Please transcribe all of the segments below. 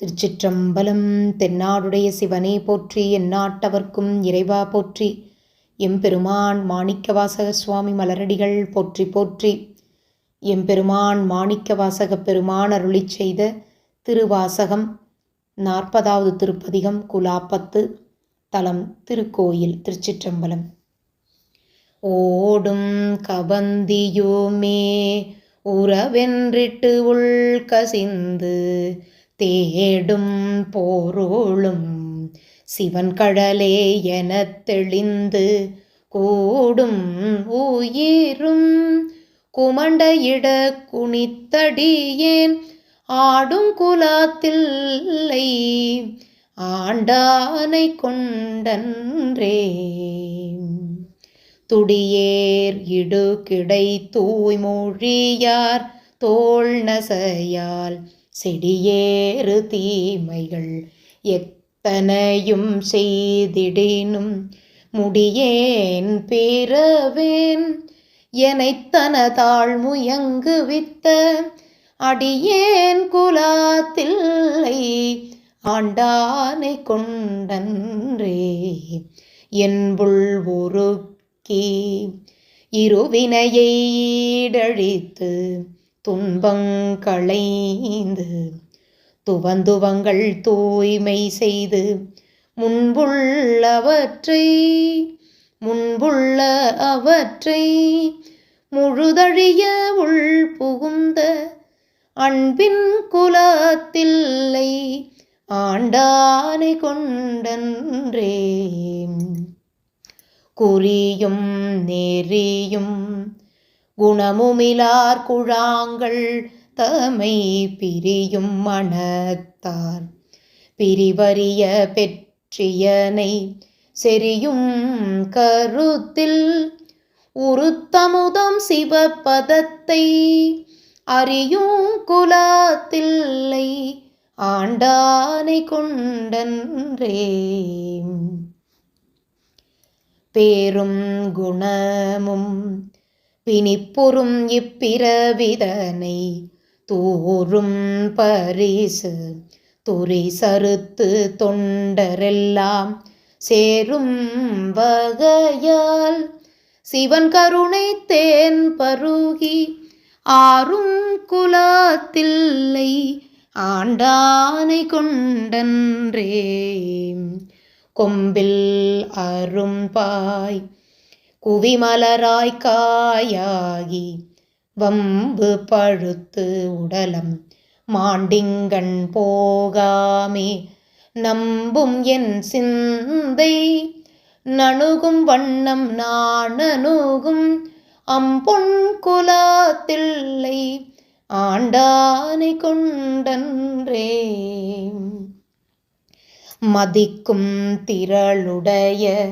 திருச்சிற்றம்பலம் தென்னாடுடைய சிவனே போற்றி எந்நாட்டவர்க்கும் இறைவா போற்றி. எம்பெருமான் மாணிக்கவாசக சுவாமி மலரடிகள் போற்றி போற்றி. எம்பெருமான் மாணிக்கவாசக பெருமான் அருளிச் செய்த திருவாசகம் நாற்பதாவது திருப்பதிகம் குலாப்பத்து தலம் திருக்கோயில் திருச்சிற்றம்பலம். ஓடும் கபந்தியுமே உறவென்றிட்டு உள் கசிந்து தேடும் போரோளும் சிவன் கடலே எனத் தெளிந்து கூடும் உயிரும் குமண்டையிட குனித்தடியேன். ஆடும் குலாத்தில்லை ஆண்டானை கொண்டன்றே. துடியேர் இடு கிடை தூய்மொழியார் தோல் நசையால் செடியேறு தீமைகள் எத்தனையும் செய்திடினும் முடியேன் பிறவேன் எனைத்தனதாள் முயங்கு வித்த அடியேன் குலாத்தில்லை ஆண்டானை கொண்டன்றே. என்புள் ஒருக்கி இருவினையீடழித்து துன்பங்களைந்து துவந்துவங்கள் தூய்மை செய்து முன்புள்ளவற்றை முன்புள்ள அவற்றை முழுதழிய உள் புகுந்த அன்பின் குலத்தில்லை ஆண்டானை கொண்டன்றே. குறியும் நெறியும் குணமுமிலார் குழாங்கள் தமை பிரியும் மனத்தார். பிரிவறிய பெற்றியனை செறியும் கருத்தில் உருத்தமுதம் சிவபதத்தை அறியும் குலாத்தில்லை ஆண்டானை கொண்டன்றே பேரும் குணமும் பிணிப்புறும் இப்பிறவிதனை தூறும் பரிசு துரி சறுத்து தொண்டரெல்லாம் சேரும் வகையால் சிவன் கருணை தேன் பருகி ஆறும் குலாத்தில்லை ஆண்டானை கொண்டன்றே. கொம்பில் அரும்பாய் குவிமலராய் காயாகி வம்பு பழுத்து உடலம் மாண்டிங்கண் போகாமே. நம்பும் என் சிந்தை நணுகும் வண்ணம் நாணனுகும் அம்பொன் குலாத்தில்லை ஆண்டானை கொண்டன்றே. மதிக்கும் திரளுடைய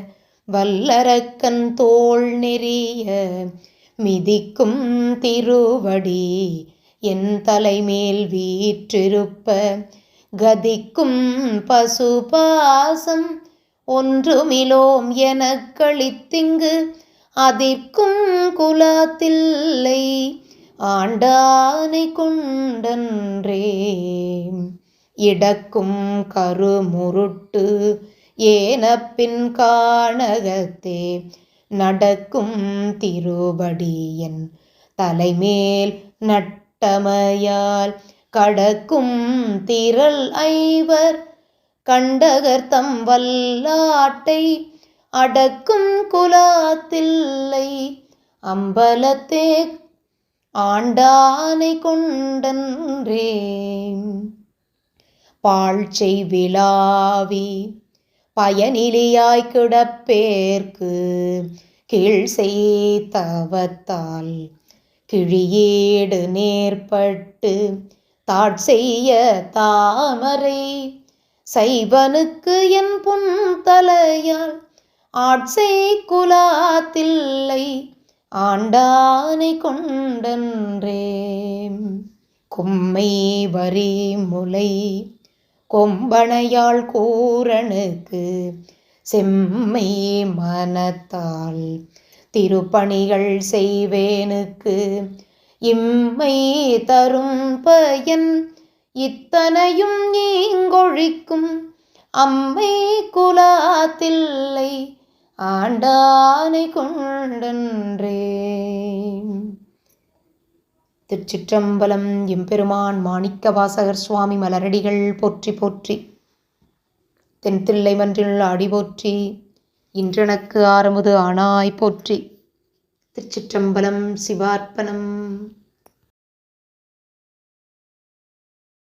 வல்லரக்கன் தோல் நெறிய மிதிக்கும் திருவடி என் தலைமேல் வீற்றிருப்ப கதிக்கும் பசுபாசம் ஒன்றுமிலோம் எனக் கழித்திங்கு அதிர்க்கும் குலாத்தில்லை. ஆண்டானை கொண்டன்றே இடக்கும் கருமுருட்டு ஏனப்பின் காணகத்தே? நடக்கும் திருபடியன் தலைமேல் நட்டமையால் கடக்கும் திரள் ஐவர் கண்டகர்த்தம் வல்லாட்டை அடக்கும் குலாத்தில்லை. அம்பலத்தே ஆண்டானை கொண்டன்றே பாழ்ச்சை விழாவி பயனிலியாய் கிடப்பேர்க்கு கீழ் செய்தவத்தால் கிழியேடு நேர்பட்டு தாட்செய்ய தாமரை சைவனுக்கு என் புன் தலையால் ஆட்சை குலாத்தில்லை ஆண்டானை கொண்டன்றே கும்மை வரி முலை கொம்பனையாள் கூரனுக்கு செம்மை மனத்தால் திருப்பணிகள் செய்வேனுக்கு இம்மை தரும் பயன் இத்தனையும் நீங்கொழிக்கும் அம்மை குலாத்தில்லை ஆண்டானை கொண்டன்றே. திருச்சிற்றம்பலம் எம்பெருமான் மாணிக்க வாசகர் சுவாமி மலரடிகள் போற்றி போற்றி. தென்தில்லை மன்றில் அடி போற்றி இன்றனக்கு ஆரமுது ஆனாய் போற்றி. திருச்சிற்றம்பலம் சிவார்ப்பணம்.